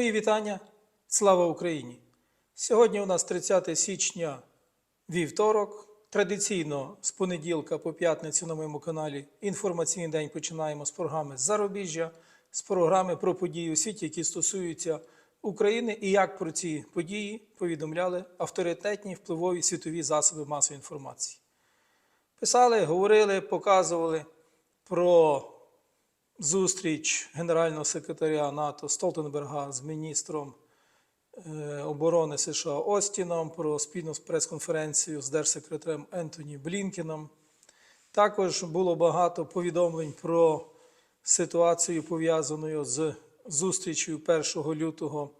Мої вітання. Слава Україні! Сьогодні у нас 30 січня вівторок. Традиційно з понеділка по п'ятницю на моєму каналі інформаційний день починаємо з програми Зарубіжжя, з програми про події у світі, які стосуються України і як про ці події повідомляли авторитетні впливові світові засоби масової інформації. Писали, говорили, показували про зустріч генерального секретаря НАТО Столтенберга з міністром е, оборони США Остіном, про спільну прес-конференцію з держсекретарем Ентоні Блінкеном. Також було багато повідомлень про ситуацію, пов'язану з зустрічю 1 лютого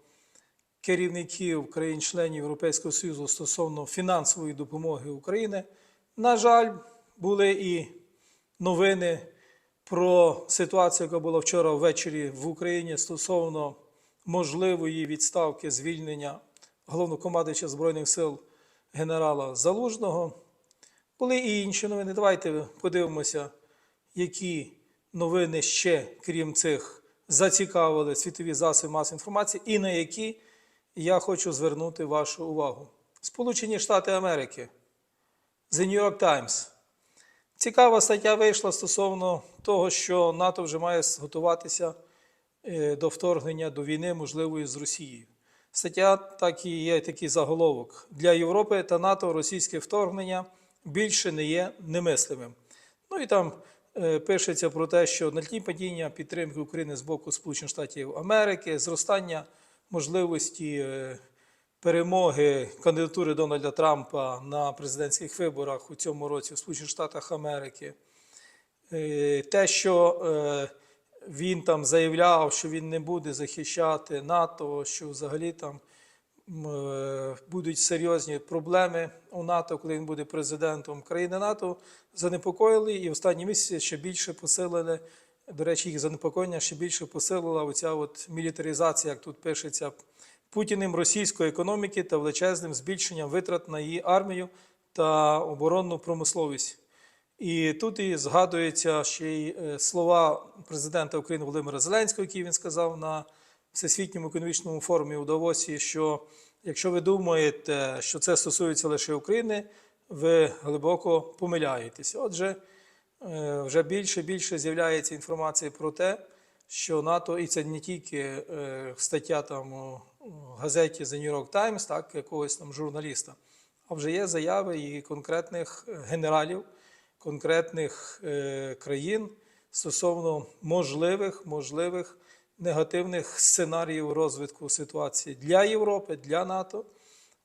керівників країн-членів Європейського Союзу стосовно фінансової допомоги України. На жаль, були і новини про ситуацію, яка була вчора ввечері в Україні стосовно можливої відставки звільнення головнокомандуюча Збройних сил генерала Залужного. Були і інші новини. Давайте подивимося, які новини ще, крім цих, зацікавили світові засоби масової інформації, і на які я хочу звернути вашу увагу. Сполучені Штати Америки. The New York Times. Цікава стаття вийшла стосовно того, що НАТО вже має готуватися е, до вторгнення до війни, можливої з Росією. Стаття так і є такий заголовок. Для Європи та НАТО російське вторгнення більше не є немислимим. Ну і там е, пишеться про те, що на тлі падіння підтримки України з боку Сполучених Штатів Америки, зростання можливості е, перемоги кандидатури Дональда Трампа на президентських виборах у цьому році в Сполучених Штатах Америки. Е, Те, що е, він там заявляв, що він не буде захищати НАТО, що взагалі там е, будуть серйозні проблеми у НАТО, коли він буде президентом країни НАТО, занепокоїли і останні місяці ще більше посилили. До речі, їх занепокоєння ще більше посилила оця от мілітаризація, як тут пишеться, Путіним російської економіки та величезним збільшенням витрат на її армію та оборонну промисловість. І тут і згадуються ще й е, слова президента України Володимира Зеленського, які він сказав на Всесвітньому економічному форумі у Давосі, що якщо ви думаєте, що це стосується лише України, ви глибоко помиляєтеся. Отже, е, вже більше і більше з'являється інформація про те, що НАТО, і це не тільки е, стаття там газеті The New York Times, так, якогось там журналіста, а вже є заяви і конкретних е, генералів, конкретних е, країн стосовно можливих, можливих негативних сценаріїв розвитку ситуації для Європи, для НАТО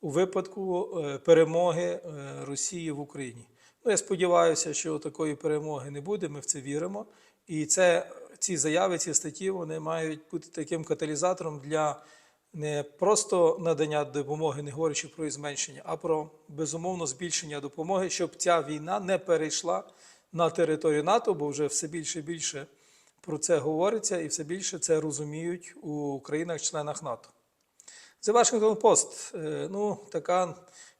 у випадку е, перемоги е, Росії в Україні. Ну, я сподіваюся, що такої перемоги не буде. Ми в це віримо. І це ці заяви, ці статті вони мають бути таким каталізатором для не просто надання допомоги, не говорячи про її зменшення, а про безумовно збільшення допомоги, щоб ця війна не перейшла на територію НАТО, бо вже все більше і більше про це говориться, і все більше це розуміють у країнах-членах НАТО. The Washington Post, ну, така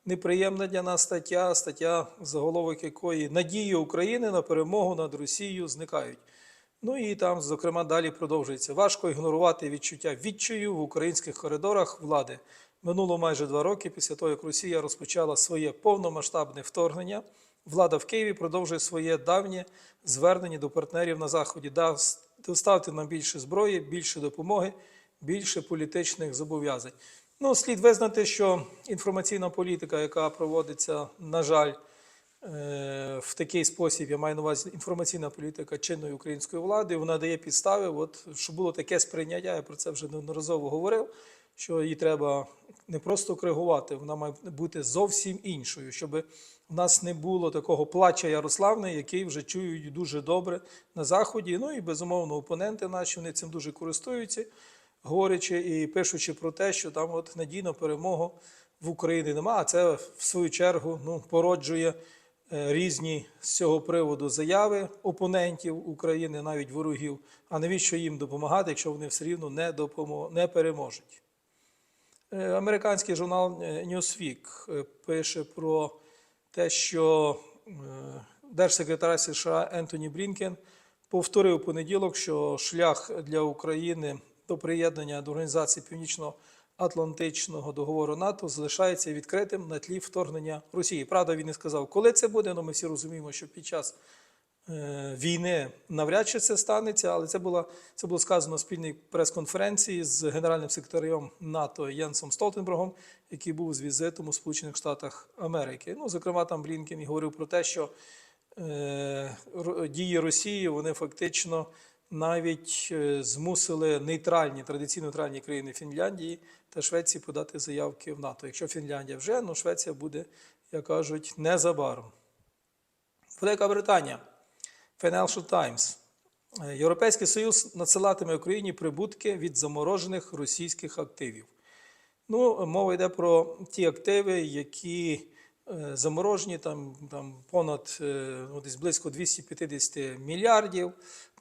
неприємна для нас стаття, стаття, заголовок якої надії України на перемогу над Росією зникають. Ну і там, зокрема, далі продовжується. Важко ігнорувати відчуття відчаю в українських коридорах влади. Минуло майже два роки після того, як Росія розпочала своє повномасштабне вторгнення. Влада в Києві продовжує своє давнє звернення до партнерів на Заході. «Да- Доставте нам більше зброї, більше допомоги, більше політичних зобов'язань. Ну, слід визнати, що інформаційна політика, яка проводиться, на жаль, в такий спосіб, я маю на увазі інформаційна політика чинної української влади, вона дає підстави, от, щоб було таке сприйняття, я про це вже неодноразово говорив, що її треба не просто коригувати, вона має бути зовсім іншою, щоб у нас не було такого плача Ярославни, який вже чують дуже добре на Заході. Ну і безумовно, опоненти наші вони цим дуже користуються, говорячи і пишучи про те, що там от надійно перемогу в Україні немає. А це в свою чергу ну, породжує е, різні з цього приводу заяви опонентів України, навіть ворогів. А навіщо їм допомагати, якщо вони все рівно не, допомо... не переможуть? Е, Американський журнал е, Newsweek е, пише про те, що е, держсекретар США Ентоні Блінкен повторив понеділок, що шлях для України до приєднання до організації Північно-Атлантичного договору НАТО залишається відкритим на тлі вторгнення Росії. Правда, він не сказав, коли це буде. але ми всі розуміємо, що під час е, війни навряд чи це станеться, але це було, це було сказано на спільній прес-конференції з генеральним секретарем НАТО Єнсом Столтенбергом, який був з візитом у Сполучених Штатах Америки. Ну, зокрема, там Блінкен і говорив про те, що е, дії Росії вони фактично навіть е, змусили нейтральні, традиційно нейтральні країни Фінляндії та Швеції подати заявки в НАТО. Якщо Фінляндія вже, ну Швеція буде, як кажуть, незабаром. Велика Британія. Financial Times. Е, Європейський Союз надсилатиме Україні прибутки від заморожених російських активів. Ну, мова йде про ті активи, які е, заморожені, там, там понад ну, десь близько 250 мільярдів,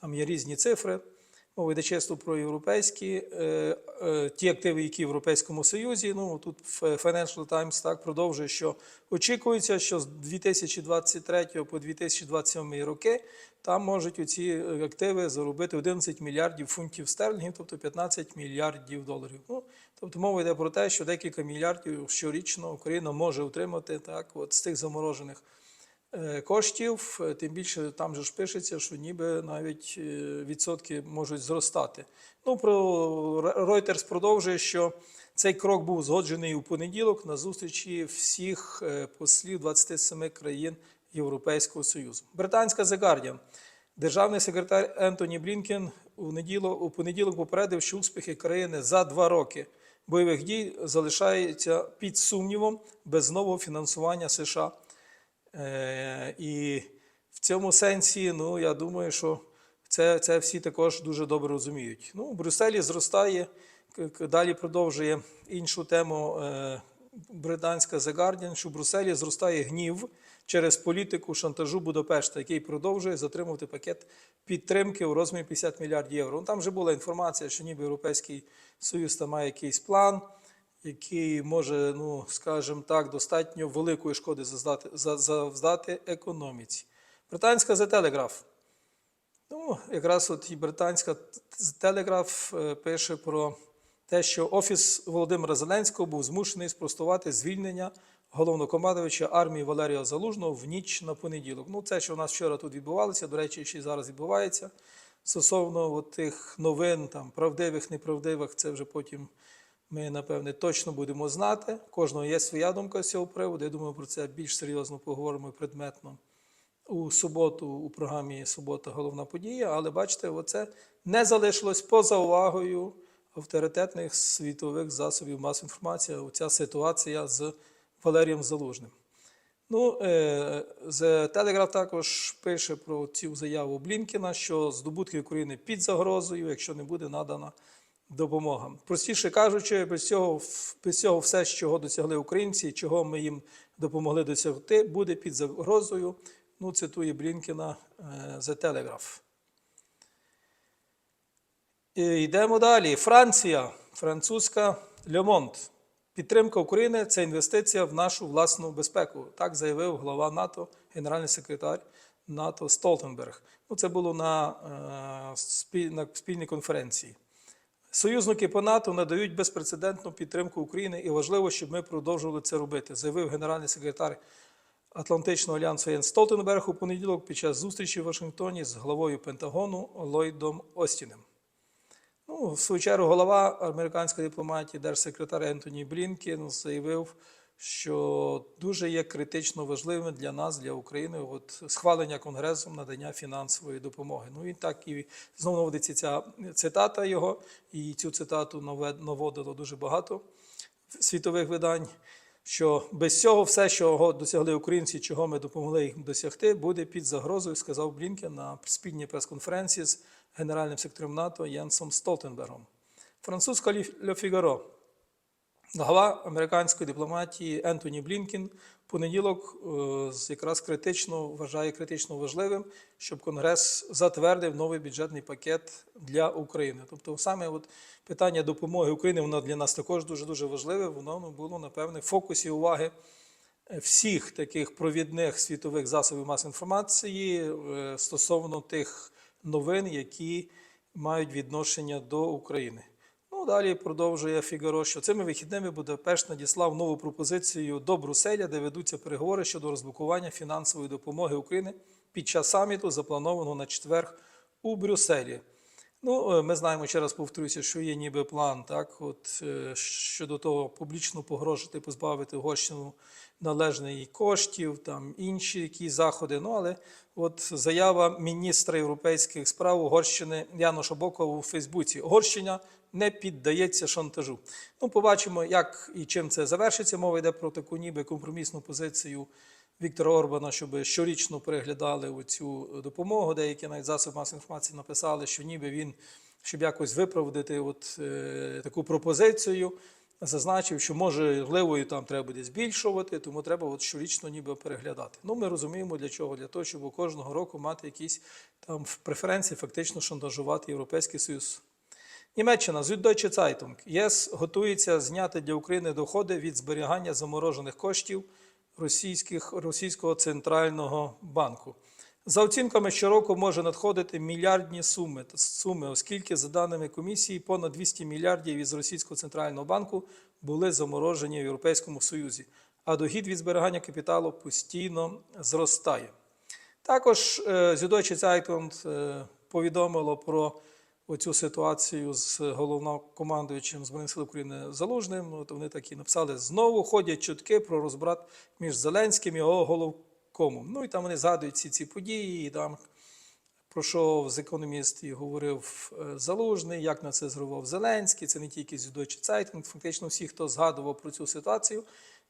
там є різні цифри. Мова йде чисто про європейські е, е, ті активи, які в Європейському Союзі. Ну тут Financial Times так продовжує, що очікується, що з 2023 по 2027 роки там можуть оці активи заробити 11 мільярдів фунтів стерлінгів, тобто 15 мільярдів доларів. Ну тобто мова йде про те, що декілька мільярдів щорічно Україна може отримати так, от з тих заморожених коштів, е, тим більше там же ж пишеться, що ніби навіть е, відсотки можуть зростати. Ну, про Reuters продовжує, що цей крок був згоджений у понеділок на зустрічі всіх е, послів 27 країн Європейського Союзу. Британська The Guardian. Державний секретар Ентоні Блінкен у неділо у понеділок попередив, що успіхи країни за два роки бойових дій залишаються під сумнівом без нового фінансування США. Е, і в цьому сенсі, ну я думаю, що це, це всі також дуже добре розуміють. Ну, у Брюсселі зростає, далі продовжує іншу тему е, британська The Guardian, що в Брюсселі зростає гнів через політику шантажу Будапешта, який продовжує затримувати пакет підтримки у розмірі 50 мільярдів євро. Ну, там вже була інформація, що ніби Європейський Союз там має якийсь план, який може, ну скажімо так, достатньо великої шкоди заздати, за- завдати економіці. Британська The Telegraph. Ну, якраз от і британська Телеграф е, пише про те, що офіс Володимира Зеленського був змушений спростувати звільнення головнокомандувача армії Валерія Залужного в ніч на понеділок. Ну, це, що у нас вчора тут відбувалося, до речі, ще й зараз відбувається. Стосовно от тих новин, там, правдивих, неправдивих, це вже потім ми, напевне, точно будемо знати. Кожного є своя думка з цього приводу. Я думаю, про це більш серйозно поговоримо предметно у суботу у програмі Субота головна подія. Але бачите, оце не залишилось поза увагою авторитетних світових засобів масової інформації. Оця ситуація з Валерієм Залужним. Ну, е, The Telegraph також пише про цю заяву Блінкіна, що здобутки України під загрозою, якщо не буде надана допомога. Простіше кажучи, без цього, без цього все, чого досягли українці, чого ми їм допомогли досягти, буде під загрозою. Ну, цитує Блінкіна е, The Telegraph. І Йдемо далі. Франція, французька Monde. Підтримка України це інвестиція в нашу власну безпеку. Так заявив глава НАТО, генеральний секретар НАТО Столтенберг. Ну, це було на, е, на спільній конференції. Союзники по НАТО надають безпрецедентну підтримку України і важливо, щоб ми продовжували це робити, заявив генеральний секретар Атлантичного альянсу Єн Столтенберг у понеділок під час зустрічі в Вашингтоні з главою Пентагону Ллойдом Остіним. Ну, в свою чергу, голова американської дипломатії, держсекретар Ентоні Блінкен заявив, що дуже є критично важливим для нас, для України, от схвалення Конгресом надання фінансової допомоги. Ну і так і знову наводиться ця цитата його, і цю цитату наводило дуже багато світових видань. Що без цього все, чого досягли українці, чого ми допомогли їм досягти, буде під загрозою, сказав Блінкен на спільній прес-конференції з генеральним секретарем НАТО Єнсом Столтенбергом. Французька Ле Фігаро. Глава американської дипломатії Ентоні Блінкен в понеділок е, якраз критично вважає критично важливим, щоб Конгрес затвердив новий бюджетний пакет для України. Тобто, саме от питання допомоги України воно для нас також дуже дуже важливе. Воно ну, було напевне в фокусі уваги всіх таких провідних світових засобів масової інформації е, стосовно тих новин, які мають відношення до України. Далі продовжує Фігаро, що цими вихідними Будапешт надіслав нову пропозицію до Брюсселя, де ведуться переговори щодо розблокування фінансової допомоги України під час саміту, запланованого на четвер у Брюсселі. Ну, е, ми знаємо, ще раз повторюся, що є ніби план, так, от е, щодо того, публічно погрожити, позбавити Угорщину належних коштів, там інші якісь заходи. Ну, але от заява міністра європейських справ Угорщини Яна Шабокова у Фейсбуці. Угорщина не піддається шантажу. Ну, побачимо, як і чим це завершиться. Мова йде про таку ніби компромісну позицію Віктора Орбана, щоб щорічно переглядали цю допомогу. Деякі навіть засоби масової інформації написали, що ніби він, щоб якось виправдати от, е, таку пропозицію, зазначив, що можливо там треба буде збільшувати, тому треба от щорічно ніби переглядати. Ну, ми розуміємо для чого? Для того, щоб кожного року мати якісь там преференції, фактично шантажувати Європейський Союз. Німеччина Süddeutsche Zeitung. ЄС готується зняти для України доходи від зберігання заморожених коштів російських, Російського центрального банку. За оцінками, щороку може надходити мільярдні суми, суми, оскільки, за даними комісії, понад 200 мільярдів із Російського центрального банку були заморожені в Європейському Союзі, а дохід від зберігання капіталу постійно зростає. Також е, Süddeutsche Zeitung е, повідомило про оцю ситуацію з головнокомандуючим Збройних сил України Залужним. От вони так і написали: знову ходять чутки про розбрат між Зеленським і його головкомом. Ну і там вони згадують всі ці події. І там про що з економіст і говорив е, Залужний, як на це зривав Зеленський. Це не тільки Süddeutsche Zeitung, фактично всі, хто згадував про цю ситуацію,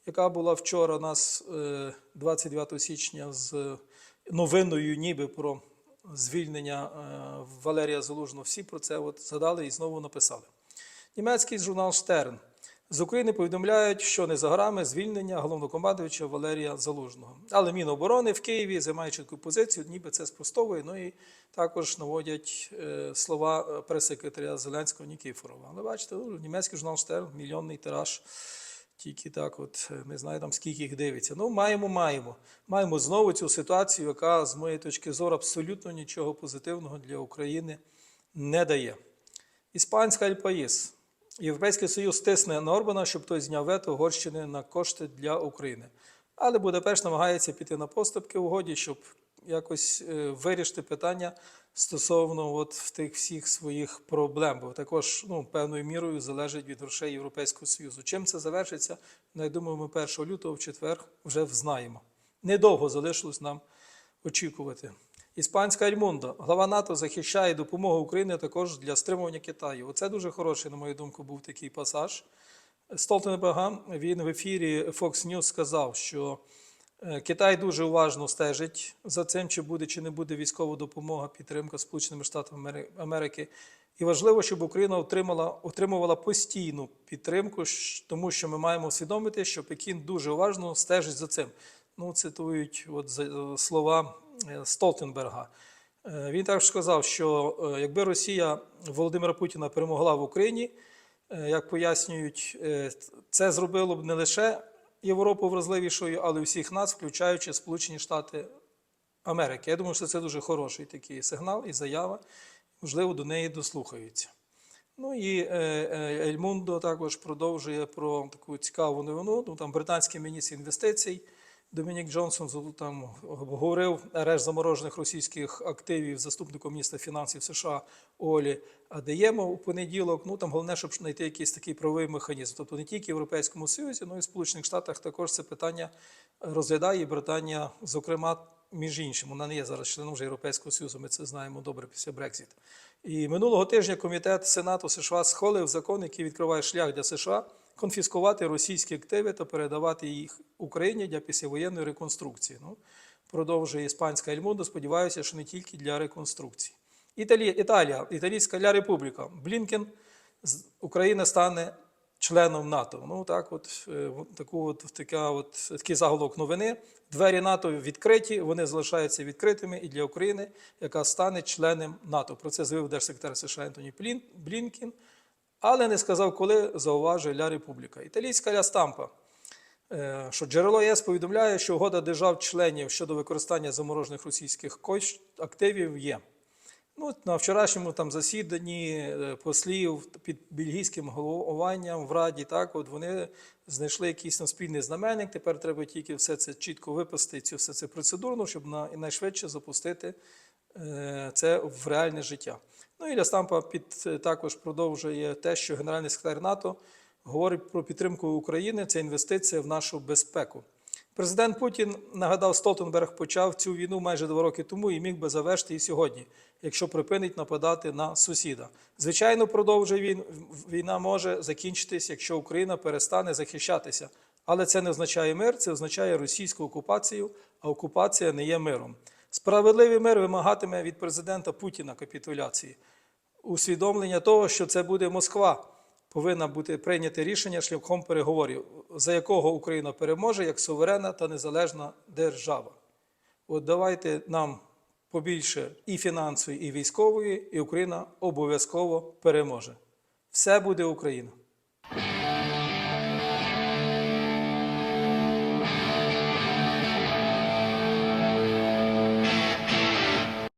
яка була вчора у нас е, 29 січня з новиною, ніби про звільнення е, Валерія Залужного. Всі про це от згадали і знову написали. Німецький журнал Штерн з України повідомляють, що не за горами звільнення головнокомандуюча Валерія Залужного. Але Міноборони в Києві займає чітку позицію, ніби це спростовує. Ну і також наводять е, слова прес-секретаря Зеленського Нікіфорова. Але бачите, ну, німецький журнал Штерн, мільйонний тираж. Тільки так, от е, не знаю там скільки їх дивиться. Ну, маємо, маємо. Маємо знову цю ситуацію, яка, з моєї точки зору, абсолютно нічого позитивного для України не дає. Іспанська Альпаїс. Європейський Союз тисне на Орбана, щоб той зняв вето Угорщини на кошти для України. Але Будапешт намагається піти на поступки в угоді, щоб якось е, вирішити питання стосовно от тих всіх своїх проблем. Бо також ну, певною мірою залежить від грошей Європейського Союзу. Чим це завершиться? Ну, я думаю, ми 1 лютого в четвер вже взнаємо. Недовго залишилось нам очікувати. Іспанська Альмундо. Глава НАТО захищає допомогу Україні також для стримування Китаю. Оце дуже хороший, на мою думку, був такий пасаж. Столтенберга він в ефірі Fox News сказав, що Китай дуже уважно стежить за цим, чи буде чи не буде військова допомога, підтримка Сполученими Штатами Америки. І важливо, щоб Україна отримала, отримувала постійну підтримку, тому що ми маємо усвідомити, що Пекін дуже уважно стежить за цим. Ну, цитують от слова е, Столтенберга. Е, Він також сказав, що е, якби Росія Володимира Путіна перемогла в Україні, е, як пояснюють, е, це зробило б не лише Європу вразливішою, але всіх нас, включаючи Сполучені Штати Америки. Я думаю, що це дуже хороший такий сигнал і заява. Можливо, до неї дослухаються. Ну і е, е, Ель Мундо також продовжує про таку цікаву новину. Ну, там британський міністр інвестицій Домінік Джонсон там говорив арешт заморожених російських активів заступником міністра фінансів США Олі Адеємо у понеділок. Ну там головне, щоб знайти якийсь такий правовий механізм. Тобто не тільки в Європейському Союзі, але й в Сполучених Штатах також це питання розглядає і Британія, зокрема, між іншим. Вона не є зараз членом вже Європейського Союзу. Ми це знаємо добре після Брекзит. І минулого тижня комітет Сенату США схвалив закон, який відкриває шлях для США конфіскувати російські активи та передавати їх Україні для післявоєнної реконструкції. Ну, продовжує іспанська Ельмундо. Сподіваюся, що не тільки для реконструкції. Італія, Італія, Італійська Ля Републіка. Блінкен з Україна стане членом НАТО. Ну так, от е, таку от така от такий заголовок новини. Двері НАТО відкриті, вони залишаються відкритими і для України, яка стане членом НАТО. Про це заявив держсекретар США Ентоні Блін- Блінкін, але не сказав, коли зауважує Ля Републіка. Італійська Ля Стампа. Е, що джерело ЄС повідомляє, що угода держав-членів щодо використання заморожених російських активів є. Ну, на вчорашньому там засіданні е, послів під бельгійським головуванням в Раді, так, от вони знайшли якийсь там спільний знаменник. Тепер треба тільки все це чітко випустити, цю все це процедурно, щоб на, найшвидше запустити це в реальне життя. Ну і Лястампа під, е, також продовжує те, що Генеральний секретар НАТО говорить про підтримку України, це інвестиція в нашу безпеку. Президент Путін нагадав, Столтенберг почав цю війну майже два роки тому і міг би завершити її сьогодні, якщо припинить нападати на сусіда. Звичайно, продовжує він війна може закінчитись, якщо Україна перестане захищатися. Але це не означає мир, це означає російську окупацію, а окупація не є миром. Справедливий мир вимагатиме від президента Путіна капітуляції, усвідомлення того, що це буде Москва повинна бути прийняте рішення шляхом переговорів, за якого Україна переможе як суверенна та незалежна держава. От давайте нам побільше і фінансової, і військової, і Україна обов'язково переможе. Все буде Україна.